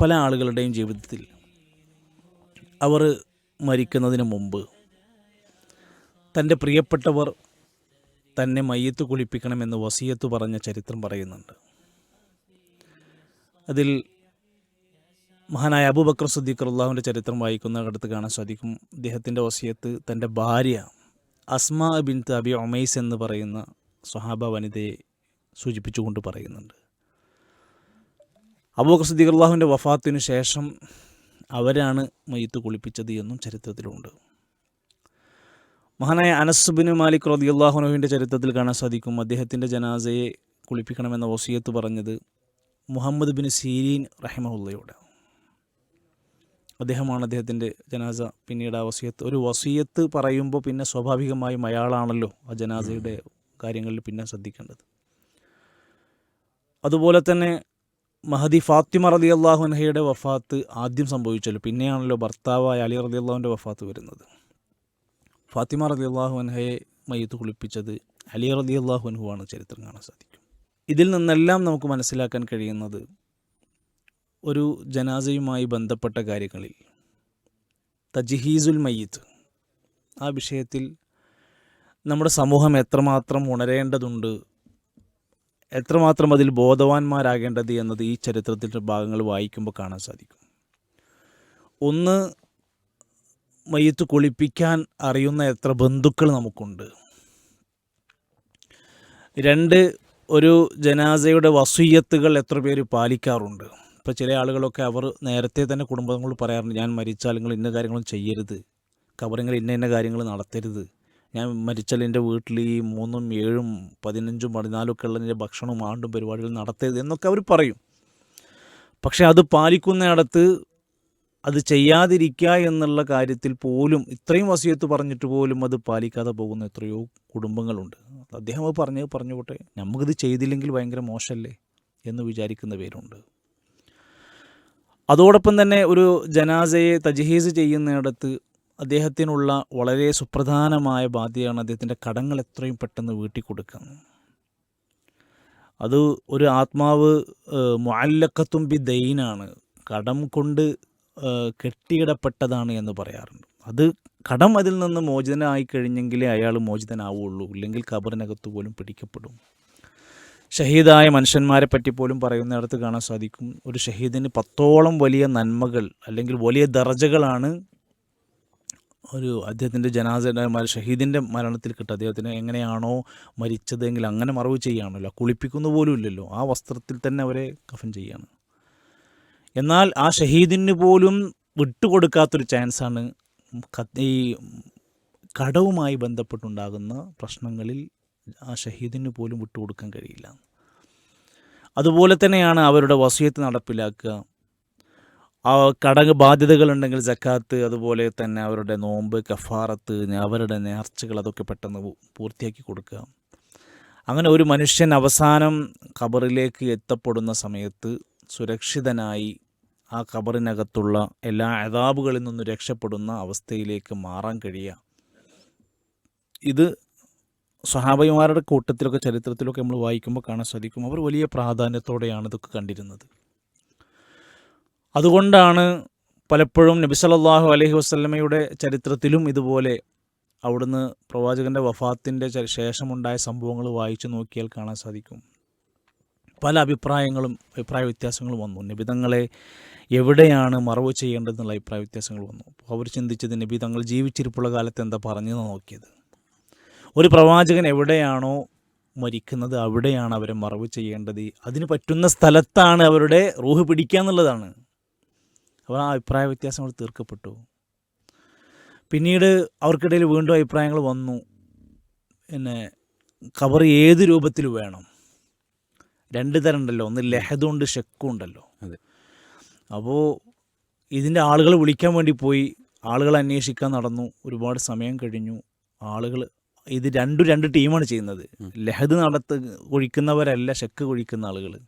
പല ആളുകളുടെയും ജീവിതത്തിൽ അവർ മരിക്കുന്നതിന് മുമ്പ് തന്റെ പ്രിയപ്പെട്ടവർ തന്നെ മയ്യത്ത് കുളിപ്പിക്കണമെന്ന് വസീയത്ത് പറഞ്ഞ ചരിത്രം പറയുന്നുണ്ട്. അതിൽ മഹാനായ അബൂബക്കർ സുദ്ദീഖ് അള്ളാഹുവിന്റെ ചരിത്രം വായിക്കുന്നിടത്ത് കാണാൻ സാധിക്കും. അദ്ദേഹത്തിന്റെ വസീയത്ത് തന്റെ ഭാര്യ അസ്മാ ബിൻ തബി ഒമൈസ് എന്ന് പറയുന്ന സ്വഹാബ വനിതയെ സൂചിപ്പിച്ചുകൊണ്ട് പറയുന്നുണ്ട്. അബൂബക്കർ സിദ്ദീഖ് അള്ളാഹുവിന്റെ വഫാത്തിനു ശേഷം അവരാണ് മയ്യത്ത് കുളിപ്പിച്ചത് എന്നും ചരിത്രത്തിലുണ്ട്. മഹാനായ അനസുബിന് മാലിക് റതി അള്ളാഹുനുവിന്റെ ചരിത്രത്തിൽ കാണാൻ സാധിക്കും. അദ്ദേഹത്തിന്റെ ജനാസയെ കുളിപ്പിക്കണമെന്ന വസിയത്ത് പറഞ്ഞത് മുഹമ്മദ് ബിൻ സീരീൻ റഹിമഹുല്ലയോട് അദ്ദേഹമാണ് അദ്ദേഹത്തിന്റെ ജനാസ പിന്നീട് ആ വസീയത്ത്. ഒരു വസീയത്ത് പറയുമ്പോൾ പിന്നെ സ്വാഭാവികമായും അയാളാണല്ലോ ആ ജനാസയുടെ കാര്യങ്ങളിൽ പിന്നെ ശ്രദ്ധിക്കേണ്ടത്. അതുപോലെ തന്നെ മഹദി ഫാത്തിമ റതി അള്ളാഹുൻഹയുടെ വഫാത്ത് ആദ്യം സംഭവിച്ചല്ലോ. പിന്നെയാണല്ലോ ഭർത്താവായ അലി റതി അള്ളാഹുവിന്റെ വഫാത്ത് വരുന്നത്. ഫാത്തിമ റതി അള്ളാഹുൻഹയെ മയ്യത്ത് കുളിപ്പിച്ചത് അലി റതി അള്ളാഹുൻഹുവാണ് ചരിത്രം കാണാൻ സാധിക്കും. ഇതിൽ നിന്നെല്ലാം നമുക്ക് മനസ്സിലാക്കാൻ കഴിയുന്നത് ഒരു ജനാസയുമായി ബന്ധപ്പെട്ട കാര്യങ്ങളിൽ തജ്ഹീസുൽ മയ്യത്ത്. ആ വിഷയത്തിൽ നമ്മുടെ സമൂഹം എത്രമാത്രം ഉണരേണ്ടതുണ്ട് എത്രമാത്രം അതിൽ ബോധവാന്മാരാകേണ്ടത് എന്നത് ഈ ചരിത്രത്തിന്റെ ഭാഗങ്ങൾ വായിക്കുമ്പോൾ കാണാൻ സാധിക്കും. ഒന്ന് മയ്യത്ത് കുളിപ്പിക്കാൻ അറിയുന്ന എത്ര ബന്ധുക്കൾ നമുക്കുണ്ട്. രണ്ട് ഒരു ജനാസയുടെ വസൂയത്തുകൾ എത്ര പേര് പാലിക്കാറുണ്ട്. ഇപ്പോൾ ചില ആളുകളൊക്കെ അവർ നേരത്തെ തന്നെ കുടുംബങ്ങളോട് പറയാറുണ്ട് ഞാൻ മരിച്ചാൽ നിങ്ങൾ ഇന്ന കാര്യങ്ങളും ചെയ്യരുത്. കബറിങ്ങൾ ഇന്ന ഇന്ന കാര്യങ്ങൾ നടത്തരുത്. ഞാൻ മരിച്ചാൽ എന്റെ വീട്ടിൽ ഈ മൂന്നും ഏഴും പതിനഞ്ചും പതിനാലും ഒക്കെ ഉള്ള എന്റെ ഭക്ഷണവും ആണ്ടും പരിപാടികൾ നടത്തരുത് എന്നൊക്കെ അവർ പറയും. പക്ഷേ അത് പാലിക്കുന്നിടത്ത് അത് ചെയ്യാതിരിക്കുക എന്നുള്ള കാര്യത്തിൽ പോലും ഇത്രയും വസിയത്ത് പറഞ്ഞിട്ട് പോലും അത് പാലിക്കാതെ പോകുന്ന എത്രയോ കുടുംബങ്ങളുണ്ട്. അദ്ദേഹം അത് പറഞ്ഞ് പറഞ്ഞുകൊട്ടെ നമുക്കിത് ചെയ്തില്ലെങ്കിൽ ഭയങ്കര മോശമല്ലേ? എന്ന് വിചാരിക്കുന്ന പേരുണ്ട്. അതോടൊപ്പം തന്നെ ഒരു ജനാസയെ തജ്ഹീസ് ചെയ്യുന്നിടത്ത് അദ്ദേഹത്തിനുള്ള വളരെ സുപ്രധാനമായ ബാധ്യതയാണ് അദ്ദേഹത്തിന്റെ കടങ്ങൾ എത്രയും പെട്ടെന്ന് വീട്ടി കൊടുക്കുക അത് ഒരു ആത്മാവ് മുഅല്ലക്കത്തും ബി ദൈനാണ്. കടം കൊണ്ട് കെട്ടിയിടപ്പെട്ടതാണ് എന്ന് പറയാറുണ്ട്. അത് കടം അതിൽ നിന്ന് മോചിതനായി കഴിഞ്ഞെങ്കിലേ അയാൾ മോചിതനാവുള്ളൂ. ഇല്ലെങ്കിൽ കബറിനകത്ത് പോലും പിടിക്കപ്പെടും. ഷഹീദായ മനുഷ്യന്മാരെ പറ്റി പോലും പറയുന്നിടത്ത് കാണാൻ സാധിക്കും. ഒരു ഷഹീദിന് പത്തോളം വലിയ നന്മകൾ അല്ലെങ്കിൽ വലിയ ദർജകളാണ് ഒരു അദ്ദേഹത്തിന്റെ ജനാസയുടെ ഷഹീദിന്റെ മരണത്തിൽ കിട്ടുക അദ്ദേഹത്തിന് എങ്ങനെയാണോ മരിച്ചതെങ്കിൽ അങ്ങനെ മറവ് ചെയ്യുകയാണല്ലോ കുളിപ്പിക്കുന്ന പോലും ഇല്ലല്ലോ. ആ വസ്ത്രത്തിൽ തന്നെ അവരെ കഫൻ ചെയ്യാണ്. എന്നാൽ ആ ഷഹീദിന് പോലും വിട്ടുകൊടുക്കാത്തൊരു ചാൻസാണ് ഈ കടവുമായി ബന്ധപ്പെട്ടുണ്ടാകുന്ന പ്രശ്നങ്ങളിൽ ആ ഷഹീദിന് പോലും വിട്ടുകൊടുക്കാൻ കഴിയില്ല. അതുപോലെ തന്നെയാണ് അവരുടെ വസിയത്ത് നടപ്പിലാക്കുക. ആ ബാധ്യതകൾ ബാധ്യതകളുണ്ടെങ്കിൽ ജക്കാത്ത് അതുപോലെ തന്നെ അവരുടെ നോമ്പ് കഫാറത്ത് അവരുടെ നേർച്ചകൾ അതൊക്കെ പെട്ടെന്ന് പൂർത്തിയാക്കി കൊടുക്കുക. അങ്ങനെ ഒരു മനുഷ്യൻ അവസാനം ഖബറിലേക്ക് എത്തപ്പെടുന്ന സമയത്ത് സുരക്ഷിതനായി ആ ഖബറിനകത്തുള്ള എല്ലാ അതാബുകളിൽ നിന്നും രക്ഷപ്പെടുന്ന അവസ്ഥയിലേക്ക് മാറാൻ കഴിയുക. ഇത് സ്വഹാബിമാരുടെ കൂട്ടത്തിലൊക്കെ ചരിത്രത്തിലൊക്കെ നമ്മൾ വായിക്കുമ്പോൾ കാണാൻ സാധിക്കും. അവർ വലിയ പ്രാധാന്യത്തോടെയാണ് ഇതൊക്കെ കണ്ടിരുന്നത്. അതുകൊണ്ടാണ് പലപ്പോഴും നബി സല്ലല്ലാഹു അലൈഹി വസല്ലമയുടെ ചരിത്രത്തിലും ഇതുപോലെ അവിടുന്ന് പ്രവാചകന്റെ വഫാത്തിന്റെ ശേഷമുണ്ടായ സംഭവങ്ങൾ വായിച്ചു നോക്കിയാൽ കാണാൻ സാധിക്കും. പല അഭിപ്രായങ്ങളും അഭിപ്രായ വ്യത്യാസങ്ങളും വന്നു. നിബിതങ്ങളെ എവിടെയാണ് മറവ് ചെയ്യേണ്ടതെന്നുള്ള അഭിപ്രായ വ്യത്യാസങ്ങൾ വന്നു. അപ്പോൾ അവർ ചിന്തിച്ചത് നിബിതങ്ങൾ ജീവിച്ചിരിപ്പുള്ള കാലത്ത് എന്താ പറഞ്ഞു നോക്കിയത്. ഒരു പ്രവാചകൻ എവിടെയാണോ മരിക്കുന്നത് അവിടെയാണ് അവരെ മറവ് ചെയ്യേണ്ടത്. അതിന് പറ്റുന്ന സ്ഥലത്താണ് അവരുടെ റൂഹ് പിടിക്കുക എന്നുള്ളതാണ്. അപ്പോൾ ആ അഭിപ്രായ വ്യത്യാസങ്ങൾ തീർക്കപ്പെട്ടു. പിന്നീട് അവർക്കിടയിൽ വീണ്ടും അഭിപ്രായങ്ങൾ വന്നു. പിന്നെ ഖബർ ഏത് രൂപത്തിൽ വേണം? രണ്ട് തരം ഉണ്ടല്ലോ ഒന്ന് ലഹദും ഉണ്ട് ഷെക്കും ഉണ്ടല്ലോ അതെ. അപ്പോൾ ഇതിന്റെ ആളുകൾ വിളിക്കാൻ വേണ്ടി പോയി. ആളുകൾ അന്വേഷിക്കാൻ നടന്നു. ഒരുപാട് സമയം കഴിഞ്ഞു. ആളുകൾ ഇത് രണ്ടും രണ്ട് ടീമാണ് ചെയ്യുന്നത്. ലഹദ് നടത്ത് കുഴിക്കുന്നവരല്ല ഷെക്ക് കുഴിക്കുന്ന ആളുകൾ.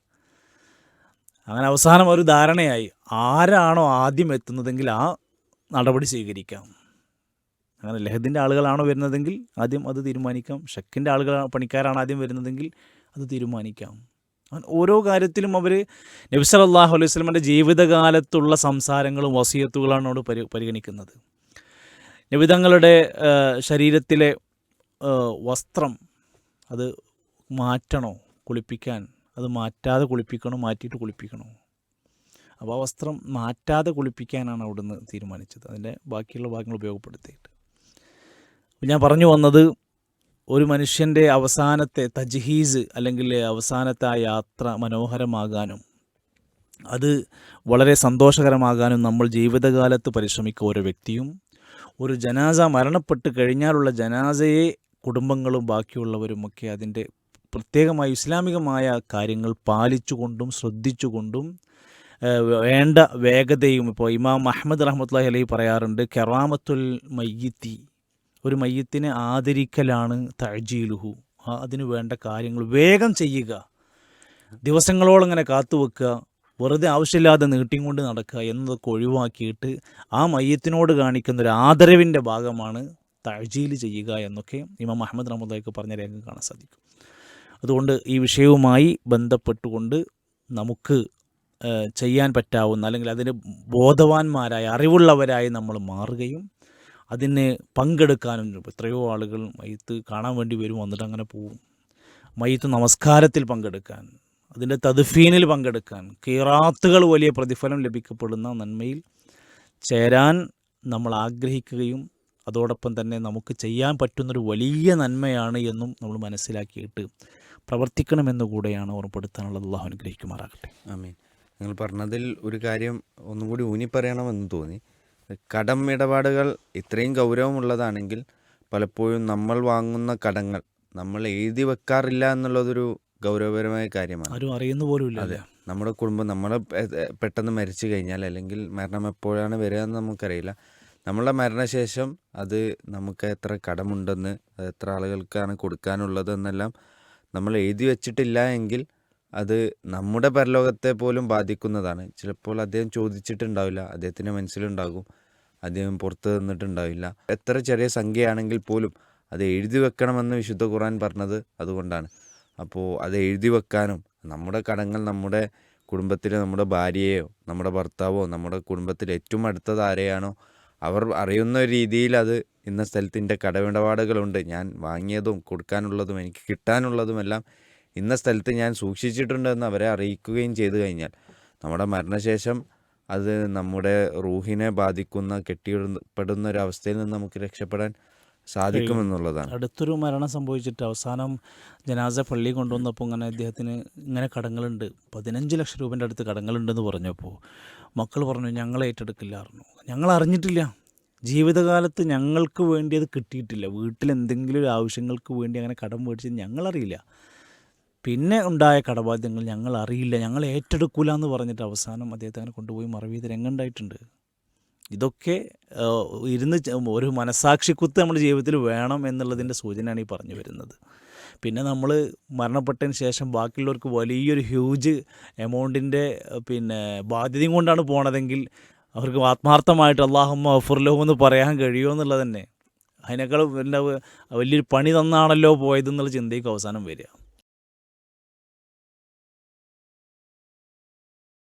അങ്ങനെ അവസാനം ഒരു ധാരണയായി. ആരാണോ ആദ്യം എത്തുന്നതെങ്കിൽ ആ നടപടി സ്വീകരിക്കാം. അങ്ങനെ ലഹദിന്റെ ആളുകളാണോ വരുന്നതെങ്കിൽ ആദ്യം അത് തീരുമാനിക്കാം. ഷക്കിന്റെ ആളുകൾ പണിക്കാരാണ് ആദ്യം വരുന്നതെങ്കിൽ അത് തീരുമാനിക്കാം. ഓരോ കാര്യത്തിലും അവർ നബ്സലല്ലാഹു അലൈഹി സ്വലമിന്റെ ജീവിതകാലത്തുള്ള സംസാരങ്ങളും വസീയത്തുകളാണ് അവിടെ പരി പരിഗണിക്കുന്നത്. നബിതങ്ങളുടെ ശരീരത്തിലെ വസ്ത്രം അത് മാറ്റണോ കുളിപ്പിക്കാൻ അത് മാറ്റാതെ കുളിപ്പിക്കണോ മാറ്റിയിട്ട് കുളിപ്പിക്കണോ? അപ്പോൾ ആ വസ്ത്രം മാറ്റാതെ കുളിപ്പിക്കാനാണ് അവിടുന്ന് തീരുമാനിച്ചത്. അതിന്റെ ബാക്കിയുള്ള ഭാഗങ്ങൾ ഉപയോഗപ്പെടുത്തിയിട്ട്. ഞാൻ പറഞ്ഞു വന്നത് ഒരു മനുഷ്യന്റെ അവസാനത്തെ തജ്ഹീസ് അല്ലെങ്കിൽ അവസാനത്തെ ആ യാത്ര മനോഹരമാകാനും അത് വളരെ സന്തോഷകരമാകാനും നമ്മൾ ജീവിതകാലത്ത് പരിശ്രമിക്കുക ഓരോ വ്യക്തിയും ഒരു ജനാസ മരണപ്പെട്ട് കഴിഞ്ഞാലുള്ള ജനാസയെ കുടുംബങ്ങളും ബാക്കിയുള്ളവരുമൊക്കെ അതിന്റെ പ്രത്യേകമായി ഇസ്ലാമികമായ കാര്യങ്ങൾ പാലിച്ചുകൊണ്ടും ശ്രദ്ധിച്ചുകൊണ്ടും വേണ്ട വേഗതയും ഇപ്പോൾ ഇമാം അഹമ്മദ് റഹ്മത്തുള്ളാഹി അലൈഹി പറയാറുണ്ട് കെറാമത്തുൽ മയ്യത്തി ഒരു മയ്യത്തിനെ ആദരിക്കലാണ് തഴജീലുഹു അതിന് വേണ്ട കാര്യങ്ങൾ വേഗം ചെയ്യുക ദിവസങ്ങളോളം ഇങ്ങനെ കാത്തുവെക്കുക വെറുതെ ആവശ്യമില്ലാതെ നീട്ടിയും കൊണ്ട് നടക്കുക എന്നതൊക്കെ ഒഴിവാക്കിയിട്ട് ആ മയ്യത്തിനോട് കാണിക്കുന്ന ഒരു ആദരവിന്റെ ഭാഗമാണ് തഴജീൽ ചെയ്യുക എന്നൊക്കെ ഇമാം അഹമ്മദ് റഹ്മദ് പറഞ്ഞ രേഖ കാണാൻ സാധിക്കും. അതുകൊണ്ട് ഈ വിഷയവുമായി ബന്ധപ്പെട്ടുകൊണ്ട് നമുക്ക് ചെയ്യാൻ പറ്റാവുന്ന അല്ലെങ്കിൽ അതിന് ബോധവാന്മാരായ അറിവുള്ളവരായി നമ്മൾ മാറുകയും അതിന് പങ്കെടുക്കാനും എത്രയോ ആളുകൾ മയ്യത്ത് കാണാൻ വേണ്ടി വരും വന്നിട്ട് അങ്ങനെ പോവും. മയ്യത്ത് നമസ്കാരത്തിൽ പങ്കെടുക്കാൻ അതിന്റെ തദ്ഫീനിൽ പങ്കെടുക്കാൻ കീറാത്തുകൾ വലിയ പ്രതിഫലം ലഭിക്കപ്പെടുന്ന നന്മയിൽ ചേരാൻ നമ്മൾ ആഗ്രഹിക്കുകയും അതോടൊപ്പം തന്നെ നമുക്ക് ചെയ്യാൻ പറ്റുന്നൊരു വലിയ നന്മയാണ് എന്നും നമ്മൾ മനസ്സിലാക്കിയിട്ട് പ്രവർത്തിക്കണമെന്ന് കൂടെയാണ് ഓർമ്മപ്പെടുത്താനുള്ളത്. അള്ളാഹു അനുഗ്രഹിക്കുമാറാകട്ടെ. ആമീൻ. നിങ്ങൾ പറഞ്ഞതിൽ ഒരു കാര്യം ഒന്നും കൂടി ഊന്നി പറയണമെന്ന് തോന്നി. കടം ഇടപാടുകൾ ഇത്രയും ഗൗരവമുള്ളതാണെങ്കിൽ പലപ്പോഴും നമ്മൾ വാങ്ങുന്ന കടങ്ങൾ നമ്മൾ എഴുതി വെക്കാറില്ല എന്നുള്ളതൊരു ഗൗരവപരമായ കാര്യമാണ്. ആരും അറിയുന്ന പോലുമില്ല അതെ. നമ്മുടെ കുടുംബം നമ്മൾ പെട്ടെന്ന് മരിച്ചു കഴിഞ്ഞാൽ അല്ലെങ്കിൽ മരണം എപ്പോഴാണ് വരിക എന്ന് നമുക്കറിയില്ല. നമ്മളുടെ മരണശേഷം അത് നമുക്ക് എത്ര കടമുണ്ടെന്ന് അത് എത്ര ആളുകൾക്കാണ് കൊടുക്കാനുള്ളത് എന്നെല്ലാം നമ്മൾ എഴുതി വെച്ചിട്ടില്ല എങ്കിൽ അത് നമ്മുടെ പരലോകത്തെ പോലും ബാധിക്കുന്നതാണ്. ചിലപ്പോൾ അദ്ദേഹം ചോദിച്ചിട്ടുണ്ടാവില്ല. അദ്ദേഹത്തിന്റെ മനസ്സിലുണ്ടാകും. അദ്ദേഹം പുറത്ത് നിന്നിട്ടുണ്ടാവില്ല. എത്ര ചെറിയ സംഖ്യയാണെങ്കിൽ പോലും അത് എഴുതി വെക്കണമെന്ന് വിശുദ്ധ ഖുർആൻ പറഞ്ഞത് അതുകൊണ്ടാണ്. അപ്പോൾ അത് എഴുതി വെക്കാനും നമ്മുടെ കടങ്ങൾ നമ്മുടെ കുടുംബത്തിലെ നമ്മുടെ ഭാര്യയെയോ നമ്മുടെ ഭർത്താവോ നമ്മുടെ കുടുംബത്തിലെ ഏറ്റവും അടുത്തത് ആരെയാണോ അവർ അറിയുന്ന രീതിയിൽ അത് ഇന്ന സ്ഥലത്ത് എന്റെ കടമിടപാടുകളുണ്ട് ഞാൻ വാങ്ങിയതും കൊടുക്കാനുള്ളതും എനിക്ക് കിട്ടാനുള്ളതുമെല്ലാം ഇന്ന സ്ഥലത്ത് ഞാൻ സൂക്ഷിച്ചിട്ടുണ്ടെന്ന് അവരെ അറിയിക്കുകയും ചെയ്തു കഴിഞ്ഞാൽ നമ്മുടെ മരണശേഷം അത് നമ്മുടെ റൂഹിനെ ബാധിക്കുന്ന കെട്ടിയിടപ്പെടുന്ന ഒരു അവസ്ഥയിൽ നിന്ന് നമുക്ക് രക്ഷപ്പെടാൻ സാധിക്കുമെന്നുള്ളതാണ് അടുത്തൊരു മരണം സംഭവിച്ചിട്ട് അവസാനം ജനാസ പള്ളി കൊണ്ടുവന്നപ്പോൾ ഇങ്ങനെ അദ്ദേഹത്തിന് ഇങ്ങനെ കടങ്ങളുണ്ട്. പതിനഞ്ച് ലക്ഷം രൂപന്റെ അടുത്ത് കടങ്ങളുണ്ടെന്ന് പറഞ്ഞപ്പോൾ മക്കൾ പറഞ്ഞു ഞങ്ങൾ ഏറ്റെടുക്കില്ലായിരുന്നു ഞങ്ങൾ അറിഞ്ഞിട്ടില്ല. ജീവിതകാലത്ത് ഞങ്ങൾക്ക് വേണ്ടി അത് കിട്ടിയിട്ടില്ല. വീട്ടിൽ എന്തെങ്കിലും ഒരു ആവശ്യങ്ങൾക്ക് വേണ്ടി അങ്ങനെ കടം മേടിച്ചത് ഞങ്ങളറിയില്ല. പിന്നെ ഉണ്ടായ കടബാധ്യങ്ങൾ ഞങ്ങൾ അറിയില്ല. ഞങ്ങൾ ഏറ്റെടുക്കൂല എന്ന് പറഞ്ഞിട്ട് അവസാനം അദ്ദേഹത്തെ അങ്ങനെ കൊണ്ടുപോയി മറവീത് രംഗമുണ്ടായിട്ടുണ്ട് ഇതൊക്കെ ഇരുന്ന് ഒരു മനസാക്ഷിക്കുത്ത് നമ്മുടെ ജീവിതത്തിൽ വേണം എന്നുള്ളതിന്റെ സൂചനയാണ് ഈ പറഞ്ഞു വരുന്നത്. പിന്നെ നമ്മൾ മരണപ്പെട്ടതിന് ശേഷം ബാക്കിയുള്ളവർക്ക് വലിയൊരു ഹ്യൂജ് എമൗണ്ടിന്റെ പിന്നെ ബാധ്യതയും കൊണ്ടാണ് പോണതെങ്കിൽ അവർക്ക് ആത്മാർത്ഥമായിട്ട് അള്ളാഹമ്മ അഫുർലഹു എന്ന് പറയാൻ കഴിയുമോ എന്നുള്ളത് തന്നെ. അതിനേക്കാൾ വലിയൊരു പണി തന്നാണല്ലോ പോയതെന്നുള്ള ചിന്തയ്ക്ക് അവസാനം വരിക.